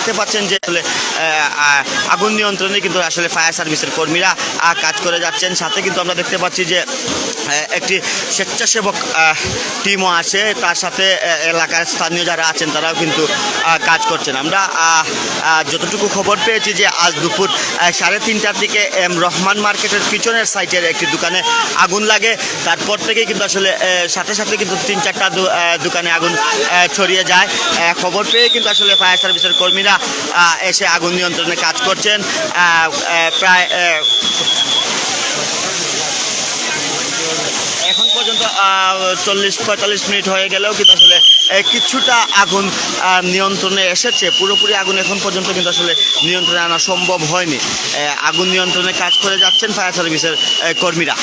দেখতে পাচ্ছেন যে আসলে আগুন নিয়ন্ত্রণে কিন্তু আসলে ফায়ার সার্ভিসের কর্মীরা কাজ করে যাচ্ছেন। সাথে কিন্তু আমরা দেখতে পাচ্ছি যে একটি স্বেচ্ছাসেবক টিমও আছে। তার সাথে এলাকার স্থানীয় যারা আছেন, তারাও কিন্তু কাজ করছেন। আমরা যতটুকু খবর পেয়েছি যে আজ দুপুর সাড়ে তিনটার দিকে এম রহমান মার্কেটের পিছনের সাইটের একটি দোকানে আগুন লাগে। তারপর থেকে কিন্তু আসলে সাথে সাথে কিন্তু তিন চারটা দোকানে আগুন ছড়িয়ে যায়। খবর পেয়ে কিন্তু আসলে ফায়ার সার্ভিসের কর্মীরা আহ, এসে আগুন নিয়ন্ত্রণে কাজ করছেন। প্রায় এখন পর্যন্ত চল্লিশ পঁয়তাল্লিশ মিনিট হয়ে গেলেও কিন্তু আসলে কিছুটা আগুন নিয়ন্ত্রণে এসেছে। পুরোপুরি আগুন এখন পর্যন্ত কিন্তু আসলে নিয়ন্ত্রণে আনা সম্ভব হয়নি। আগুন নিয়ন্ত্রণে কাজ করে যাচ্ছেন ফায়ার সার্ভিসের কর্মীরা।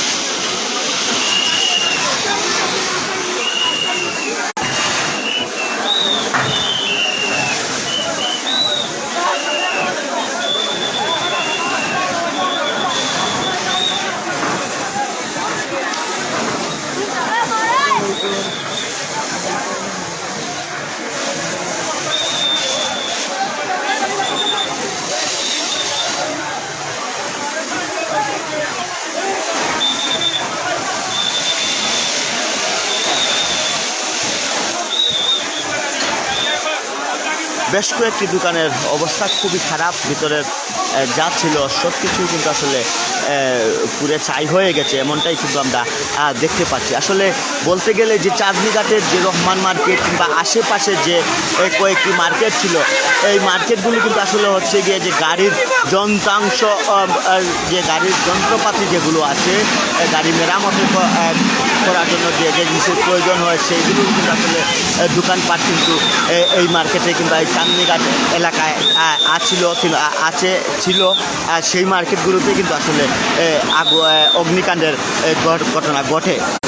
বেশ কয়েকটি দোকানের অবস্থা খুবই খারাপ। ভিতরের যা ছিল সব কিছুই কিন্তু আসলে পুরে ছাই হয়ে গেছে, এমনটাই কিন্তু আমরা দেখতে পাচ্ছি। আসলে বলতে গেলে যে চাঁদনিঘাটের যে রহমান মার্কেট কিংবা আশেপাশে যে কয়েকটি মার্কেট ছিল, এই মার্কেটগুলি কিন্তু আসলে হচ্ছে গিয়ে যে গাড়ির যন্ত্রাংশ যে গাড়ির যন্ত্রপাতি যেগুলো আছে গাড়ি মেরামতি করার জন্য যে যে জিনিসের প্রয়োজন হয়, সেইগুলো কিন্তু আসলে দোকানপাট কিন্তু এই মার্কেটে কিংবা এই চাঁদনিঘাট এলাকায় আছিল আছে ছিল সেই মার্কেটগুলোতে কিন্তু আসলে অগ্নিকাণ্ডের ঘটনা ঘট-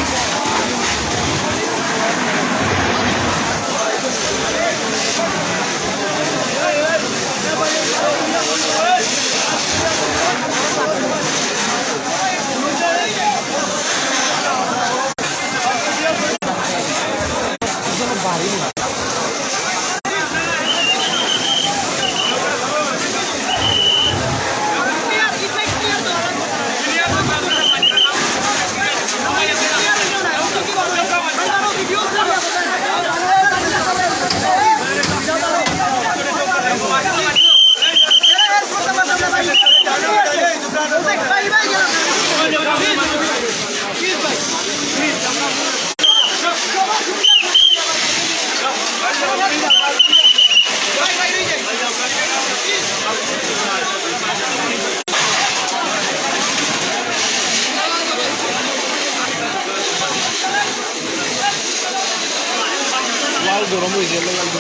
largo, lo muy bien, lo largo.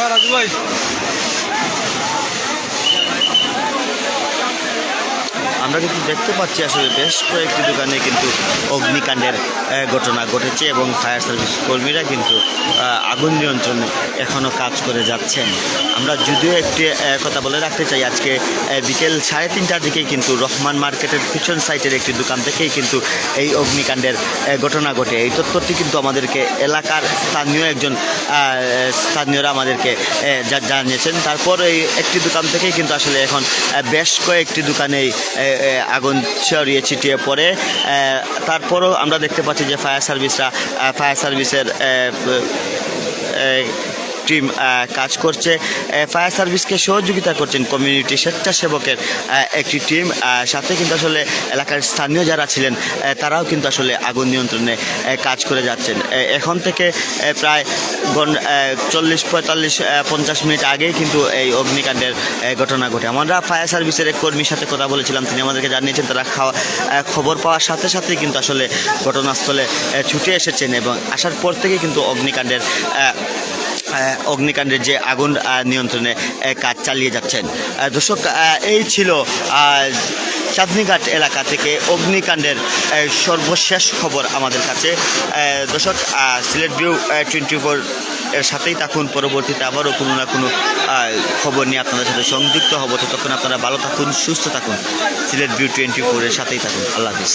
Bora, dois. আমরা কিন্তু দেখতে পাচ্ছি আসলে বেশ কয়েকটি দোকানে কিন্তু অগ্নিকাণ্ডের ঘটনা ঘটেছে এবং ফায়ার সার্ভিস কর্মীরা কিন্তু আগুন নিয়ন্ত্রণে এখনও কাজ করে যাচ্ছেন। আমরা যদিও একটি কথা বলে রাখতে চাই, আজকে বিকেল সাড়ে তিনটার দিকেই কিন্তু রহমান মার্কেটের পিছন সাইটের একটি দোকান থেকেই কিন্তু এই অগ্নিকাণ্ডের ঘটনা ঘটে। এই তথ্যটি কিন্তু আমাদেরকে এলাকার স্থানীয় একজন স্থানীয়রা আমাদেরকে জানিয়েছেন। তারপর এই একটি দোকান থেকেই কিন্তু আসলে এখন বেশ কয়েকটি দোকানেই আগুন ছড়িয়ে ছিটিয়ে পড়ে। তারপরও আমরা দেখতে পাচ্ছি যে ফায়ার সার্ভিসরা ফায়ার সার্ভিসের টিম কাজ করছে। ফায়ার সার্ভিসকে সহযোগিতা করছেন কমিউনিটি স্বেচ্ছাসেবকের একটি টিম সাথে কিন্তু আসলে এলাকার স্থানীয় যারা ছিলেন তারাও কিন্তু আসলে আগুন নিয়ন্ত্রণে কাজ করে যাচ্ছেন। এখন থেকে প্রায় চল্লিশ, পঁয়তাল্লিশ পঞ্চাশ মিনিট আগেই কিন্তু এই অগ্নিকাণ্ডের ঘটনা ঘটে। আমরা ফায়ার সার্ভিসের এক কর্মীর সাথে কথা বলেছিলাম, তিনি আমাদেরকে জানিয়েছেন, তারা খাওয়া খবর পাওয়ার সাথে সাথেই কিন্তু আসলে ঘটনাস্থলে ছুটে এসেছেন এবং আসার পর থেকেই কিন্তু অগ্নিকাণ্ডের অগ্নিকাণ্ডের যে আগুন নিয়ন্ত্রণে কাজ চালিয়ে যাচ্ছেন। দর্শক এই ছিল চাঁদনীঘাট এলাকা থেকে অগ্নিকাণ্ডের সর্বশেষ খবর আমাদের কাছে। দর্শক সিলেট ভিউ টোয়েন্টি ফোর এর সাথেই থাকুন। পরবর্তীতে আবারও কোনো না কোনো খবর নিয়ে আপনাদের সাথে সংযুক্ত হব। ততক্ষণ আপনারা ভালো থাকুন, সুস্থ থাকুন। সিলেট ভিউ টোয়েন্টি ফোরের সাথেই থাকুন। আল্লাহ হাফিজ।